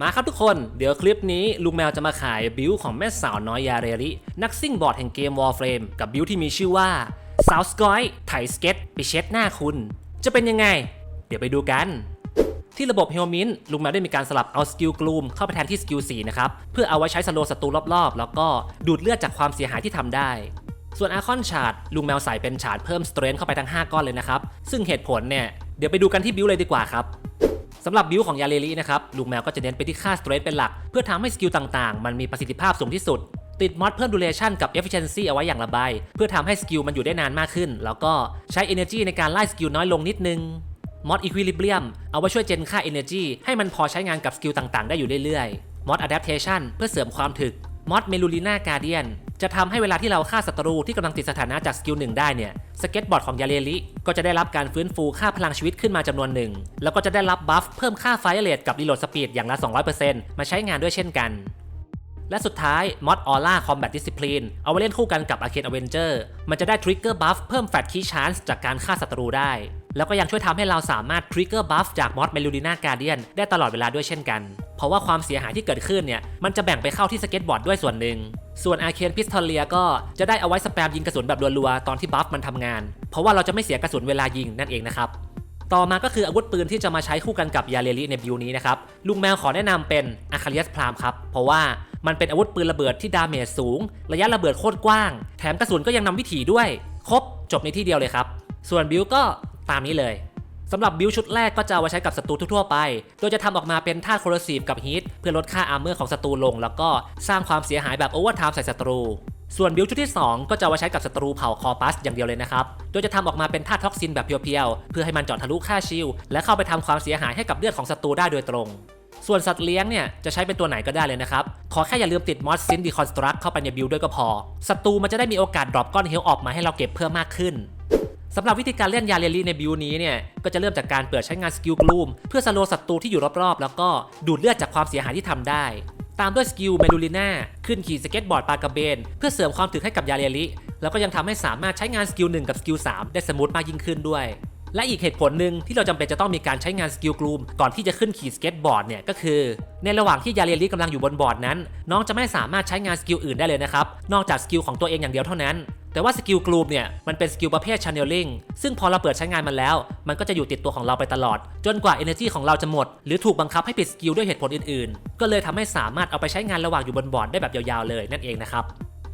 มาครับทุกคน เดี๋ยวคลิปนี้ลุงแมวจะมาขายบิวของแม่สาวน้อยยาเรริ นักซิ่งบอร์ดแห่งเกม Warframe กับบิวที่มีชื่อว่าสาวสกอยไถสเก็ตไปเช็ดหน้าคุณ จะเป็นยังไง เดี๋ยวไปดูกัน ที่ระบบเฮลมินลุงแมวได้มีการสลับเอาสกิลกลูมเข้าไปแทนที่สกิล4นะครับ เพื่อเอาไว้ใช้สโลว์ศัตรูรอบๆ แล้วก็ดูดเลือดจากความเสียหายที่ทำได้ส่วนอาคอนชาร์ดลุงแมวใส่เป็นชาร์ดเพิ่มสเตรนเข้าไปทั้ง 5 ก้อนเลยนะครับ ซึ่งเหตุผลเนี่ย เดี๋ยวไปดูกันที่บิวเลยดีกว่าครับ สำหรับบิวของยาเลรินะครับลุงแมวก็จะเน้นไปที่ค่าสเตรนเป็นหลัก เพื่อทำให้สกิลต่างๆ มันมีประสิทธิภาพสูงที่สุด ติดมอดเพิ่มดูเรชั่นกับ efficiency เอาไว้อย่างละใบเพื่อทำให้สกิลมันอยู่ได้นานมากขึ้น แล้วก็ใช้ energy ในการไล่สกิลน้อยลงนิดนึงมอด Equilibrium เอาไว้ช่วยเจนค่า Energy ให้มันพอใช้งานกับสกิลต่างๆ ได้อยู่เรื่อยๆมอด Adaptation เพื่อเสริมความถึกมอด Melulina Guardian จะทำให้เวลาที่เราฆ่าศัตรูที่กำลังติดสถานะจากสกิลหนึ่งได้เนี่ยสเก็ตบอร์ดของยาเลริก็จะได้รับการฟื้นฟูค่าพลังชีวิตขึ้นมาจำนวนหนึ่ง แล้วก็จะได้รับบัฟเพิ่มค่าไฟเรทกับรีโหลดสปีดอย่างละ 200%มาใช้งานด้วยเช่นกัน และสุดท้ายมอดออร่าคอมแบทดิสซิ p ลินเอาไว้เล่นคู่กันกับ Arcane Avenger มันจะได้ทริกเกอร์บัฟเพิ่มแฟตคีชานส์จากการฆ่าศัตรูได้ แล้วก็ยังช่วยทำให้เราสามารถทริกเกอร์บัฟจากมอดเมลูดิน่าการเดียนได้ตลอดเวลาด้วยเช่นกัน เพราะว่าความเสียหายที่เกิดขึ้นเนี่ยมันจะแบ่งไปเข้าที่สเก็ตบอร์ดด้วยส่วนหนึ่ง ส่วน Arcane Pistolia ก็จะได้เอาไว้สแปมยิงกระสุนแบบรัวๆตอนที่บัฟมันทำงาน เพราะว่าเราจะไม่เสียกระสุนเวลายิงนั่นเองนะครับ ต่อมาก็คืออาวุธปืนที่จะมาใช้คู่กันกับยาเลริในบิวนี้นะครับ ลุงแมวขอแนะนำเป็นอาคาเลียสพรามครับ เพราะว่ามันเป็นอาวุธปืนระเบิดที่ดาเมจสูง ระยะระเบิดโคตรกว้าง แถมกระสุนก็ยังนำวิถีด้วย ครบจบในที่เดียวเลยครับ ส่วนบิวก็ตามนี้เลย สำหรับบิวชุดแรกก็จะเอาไว้ใช้กับศัตรูทั่วไป โดยจะทำออกมาเป็นท่าโครซีฟกับฮีทเพื่อลดค่าอาร์เมอร์ของศัตรูลง แล้วก็สร้างความเสียหายแบบโอเวอร์ไทม์ใส่ศัตรู ส่วนบิลชุดที่ 2 ก็จะเอาไว้ใช้กับศัตรูเผ่าคอปัสอย่างเดียวเลยนะครับ โดยจะทำออกมาเป็นท่าท็อกซินแบบเพียวๆ เพื่อให้มันเจาะทะลุค่าชิลและเข้าไปทำความเสียหายให้กับเลือดของศัตรูได้โดยตรง ส่วนสัตว์เลี้ยงเนี่ยจะใช้เป็นตัวไหนก็ได้เลยนะครับ ขอแค่อย่าลืมติดมอสซินดีคอนสตรักเข้าไปในบิลด้วยก็พอ ศัตรูมันจะได้มีโอกาสดรอปก้อนเฮลออกมาให้เราเก็บเพิ่มมากขึ้น สำหรับวิธีการเล่นยาเรลลี่ในบิวนี้เนี่ย ก็จะเริ่มจากการเปิดใช้งานสกิลกลูมเพื่อสโลว์ศัตรูที่อยู่รอบๆ แล้วก็ดูดเลือดจากความเสียหายที่ทำได้ ตามด้วยสกิลเมลูลิน่าขึ้นขี่สเก็ตบอร์ดปากระเบน เพื่อเสริมความถึกให้กับยาเรลลี่แล้วก็ยังทำให้สามารถใช้งานสกิล1กับสกิล3ได้สมูทมากยิ่งขึ้นด้วยและอีกเหตุผลหนึ่งที่เราจำเป็นจะต้องมีการใช้งานสกิลกลูมก่อนที่จะขึ้นขี่สเก็ตบอร์ดเนี่ยก็คือ ในระหว่างที่ยาเรลลี่กำลังอยู่บนบอร์ดนั้น น้องจะไม่สามารถใช้งานสกิลอื่นได้เลยนะครับ นอกจากสกิลของตัวเองอย่างเดียวเท่านั้น แต่ว่าสกิลกลูมเนี่ยมันเป็นสกิลประเภท channeling ซึ่งพอเราเปิดใช้งานมันแล้ว มันก็จะอยู่ติดตัวของเราไปตลอด จนกว่า energy ของเราจะหมด หรือถูกบังคับให้ปิดสกิลด้วยเหตุผลอื่นๆ ก็เลยทำให้สามารถเอาไปใช้งานระหว่างอยู่บนบอร์ดได้แบบยาวๆเลยนั่นเองนะครับ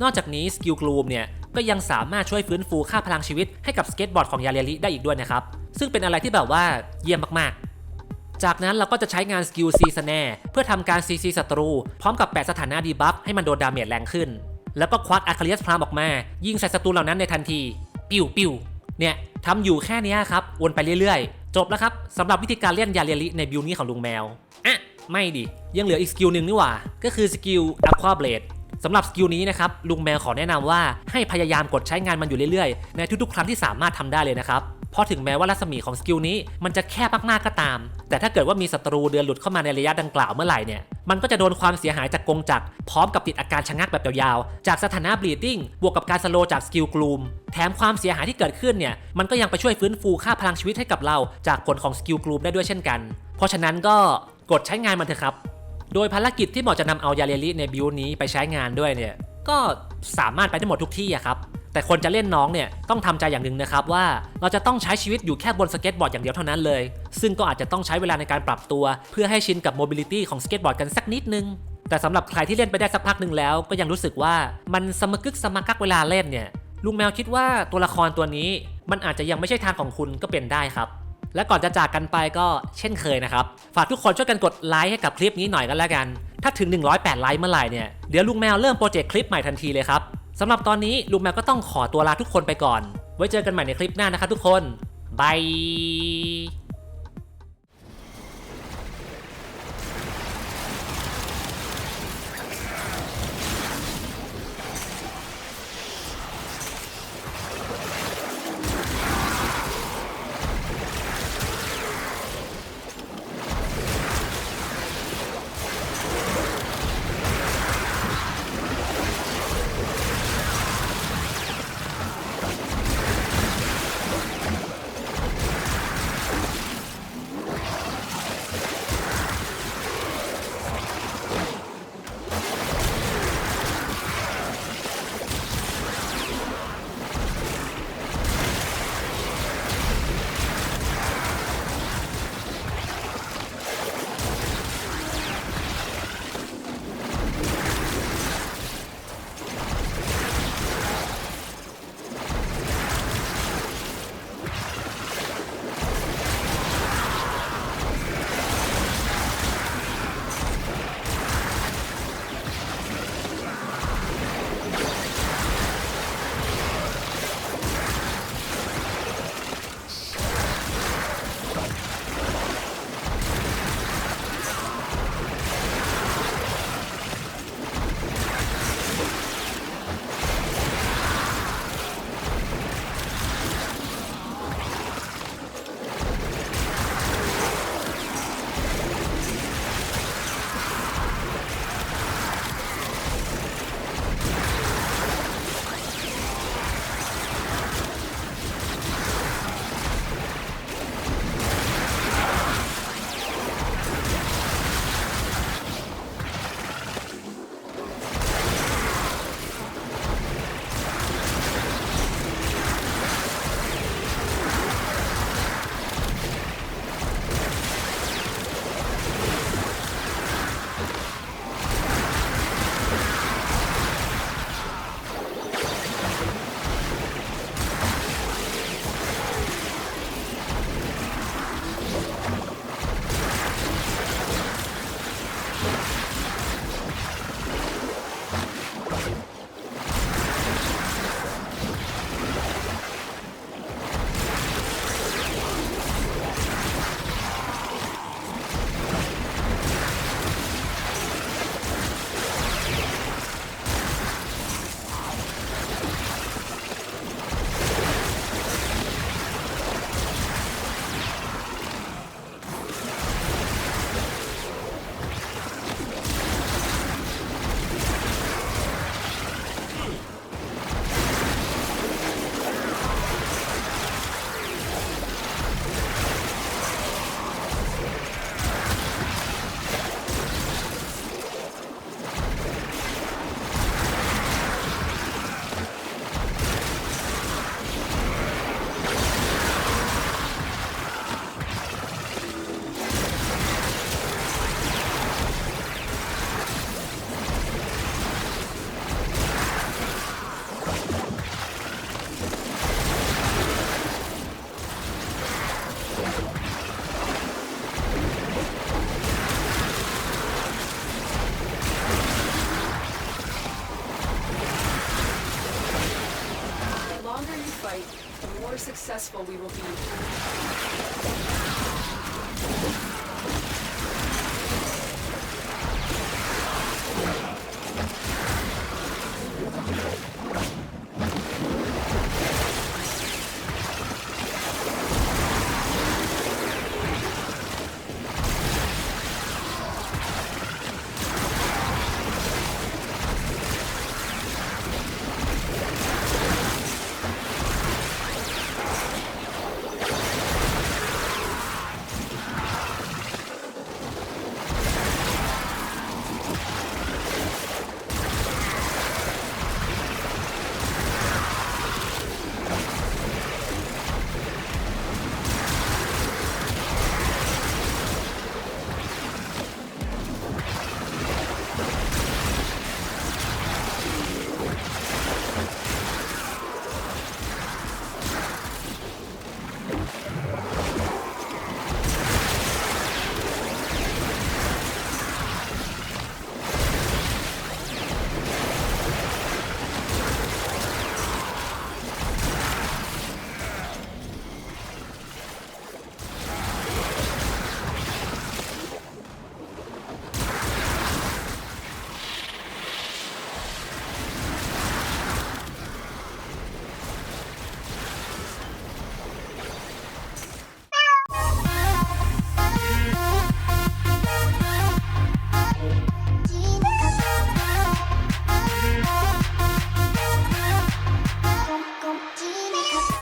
นอกจากนี้สกิลกลูมเนี่ยก็ยังสามารถช่วยฟื้นฟูค่าพลังชีวิตให้กับสเก็ตบอร์ดของยาเรลิได้อีกด้วยนะครับซึ่งเป็นอะไรที่แบบว่าเยี่ยมมากๆ จากนั้นเราก็จะใช้งานสกิลซีสแนเพื่อทำการซีซีศัตรู พร้อมกับแปะสถานะดีบัฟให้มันโดนดาเมจแรงขึ้น แล้วก็ควักอาคาเลียสพรามออกมา ยิงใส่ศัตรูเหล่านั้นในทันที ปิ้วปิ้วเนี่ยทำอยู่แค่นี้ครับ วนไปเรื่อยๆ จบแล้วครับสำหรับวิธีการเล่นยาเรียลิในบิวนี้ของลุงแมวอะไม่ดิ ยังเหลืออีกสกิลหนึ่งนี่หว่า ก็คือสกิล Aqua Blade สำหรับสกิลนี้นะครับ ลุงแมวขอแนะนำว่าให้พยายามกดใช้งานมันอยู่เรื่อยๆ ในทุกๆ ครั้งที่สามารถทำได้เลยนะครับ เพราะถึงแม้ว่ารัศมีของสกิลนี้มันจะแคบมากๆก็ตาม แต่ถ้าเกิดว่ามีศัตรูเดินหลุดเข้ามาในระยะดังกล่าวเมื่อไหร่เนี่ย มันก็จะโดนความเสียหายจากกงจักรพร้อมกับติดอาการชะงักแบบยาวๆ จากสถานะ bleeding บวกกับการสโลจากสกิลกลูมแถมความเสียหายที่เกิดขึ้นเนี่ยมันก็ยังไปช่วยฟื้นฟูค่าพลังชีวิตให้กับเรา จากผลของสกิลกลูมได้ด้วยเช่นกัน เพราะฉะนั้นก็กดใช้งานมันเถอะครับ โดยภารกิจที่หมอจะนำเอายาเรลิในบิวนี้ไปใช้งานด้วยเนี่ยก็สามารถไปได้หมดทุกที่อะครับ แต่คนจะเล่นน้องเนี่ยต้องทำใจอย่างหนึ่งนะครับว่าเราจะต้องใช้ชีวิตอยู่แค่บนสเก็ตบอร์ดอย่างเดียวเท่านั้นเลย ซึ่งก็อาจจะต้องใช้เวลาในการปรับตัว เพื่อให้ชินกับโมบิลิตี้ของสเก็ตบอร์ดกันสักนิดนึงแต่สำหรับใครที่เล่นไปได้สักพักหนึ่งแล้ว ก็ยังรู้สึกว่ามันสมกึกสมกักเวลาเล่นเนี่ยลุงแมวคิดว่าตัวละครตัวนี้ มันอาจจะยังไม่ใช่ทางของคุณก็เป็นได้ครับ และก่อนจะจากกันไปก็เช่นเคยนะครับ ฝากทุกคนช่วยกันกดไลค์ให้กับคลิปนี้หน่อยกันแล้วกัน ถ้าถึง 108 ไลค์เมื่อไหร่เนี่ยเดี๋ยวลุงแมวเริ่มโปรเจกต์คลิปใหม่ทันทีเลยครับ สำหรับตอนนี้ลุงแมวก็ต้องขอตัวลาทุกคนไปก่อน ไว้เจอกันใหม่ในคลิปหน้านะครับทุกคนบาย successful we will be.